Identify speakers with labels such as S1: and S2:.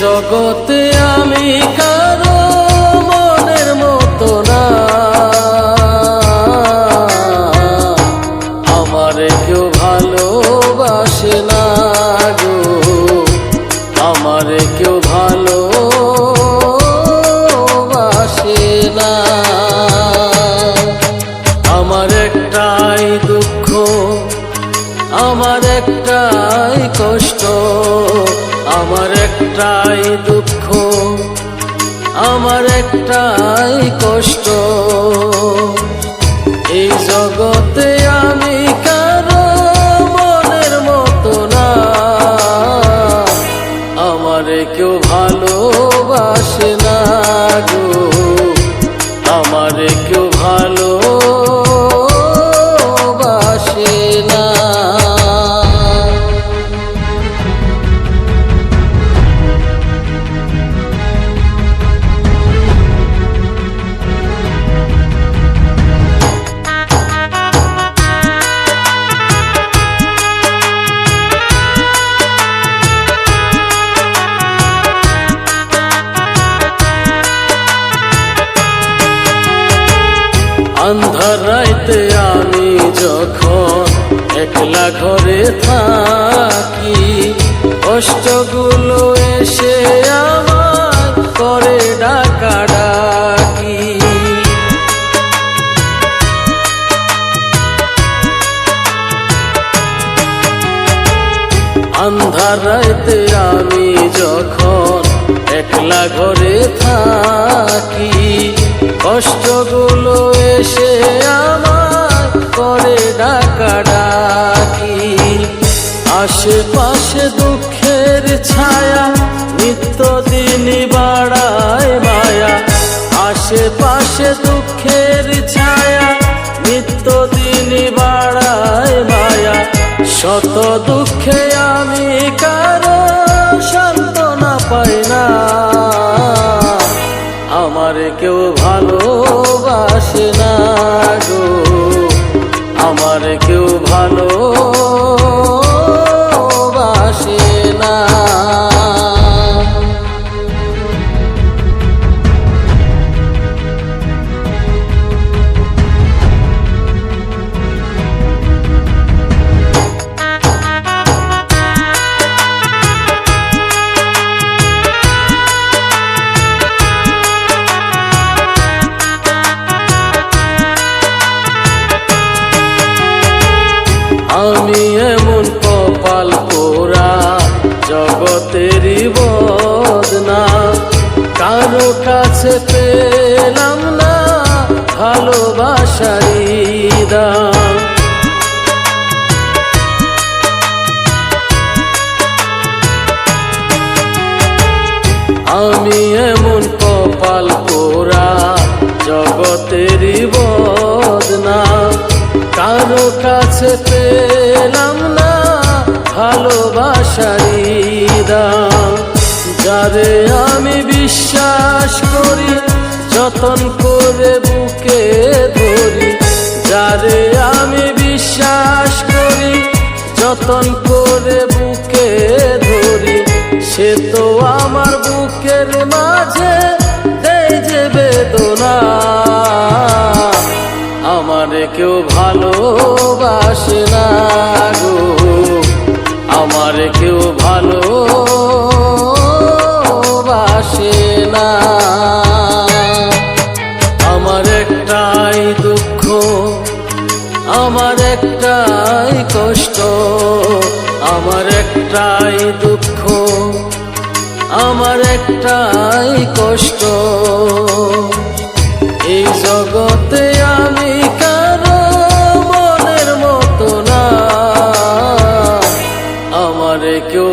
S1: জগতে আমি কারও মনের মতো না। আমার কেউ ভালোবাসে না গো। আমার কেউ ভালোবাসে না। আমার একটাই দুঃখ, আমার একটাই কষ্ট। একটাই দুঃখ, আমার একটাই কষ্ট। এই জগতে আমি কারও মনের মতো না। আমার কেউ ভালোবাসে না গো। আমার কেউ ভালোবাসে আন্ধার রাইতে আমি যখন একলা ঘরে থাকি, কষ্টগুলো এসে আমার করে ডাকা ডাকি আন্ধার রাইতে আমি যখন একলা ঘরে থাকি। কষ্টগুলো এসে আমার করে ডাকা ডাকি আশেপাশে দুঃখের ছায়া নিত্যদিন বাড়ায় মায়া। আশেপাশে দুঃখের ছায়া নিত্যদিন বাড়ায় মায়া। শত দুঃখে আমি কেউ ভালোবাসে না গো। আমার কেউ ভালোবাসে আমি এমন কপাল পোড়া জগতেরই বদনা। কারও কাছে পেলাম না ভালোবাসারি দাম আমি এমন কপাল পোড়া জগতেরই কারও কাছে পেলাম না ভালোবাসারি দাম যারে আমি বিশ্বাস করি, যতন করে বুকে ধরি। যারে আমি বিশ্বাস করি, যতন করে বুকে ধরি। সে তো আমার বুকের মাঝে দেয় যে বেদনা। কেউ ভালোবাসে না গো। আমার কেউ ভালোবাসে না। আমার একটাই দুঃখ, আমার একটাই কষ্ট, আমার একটাই দুঃখ, আমার একটাই কষ্ট। এই জগৎ কেউ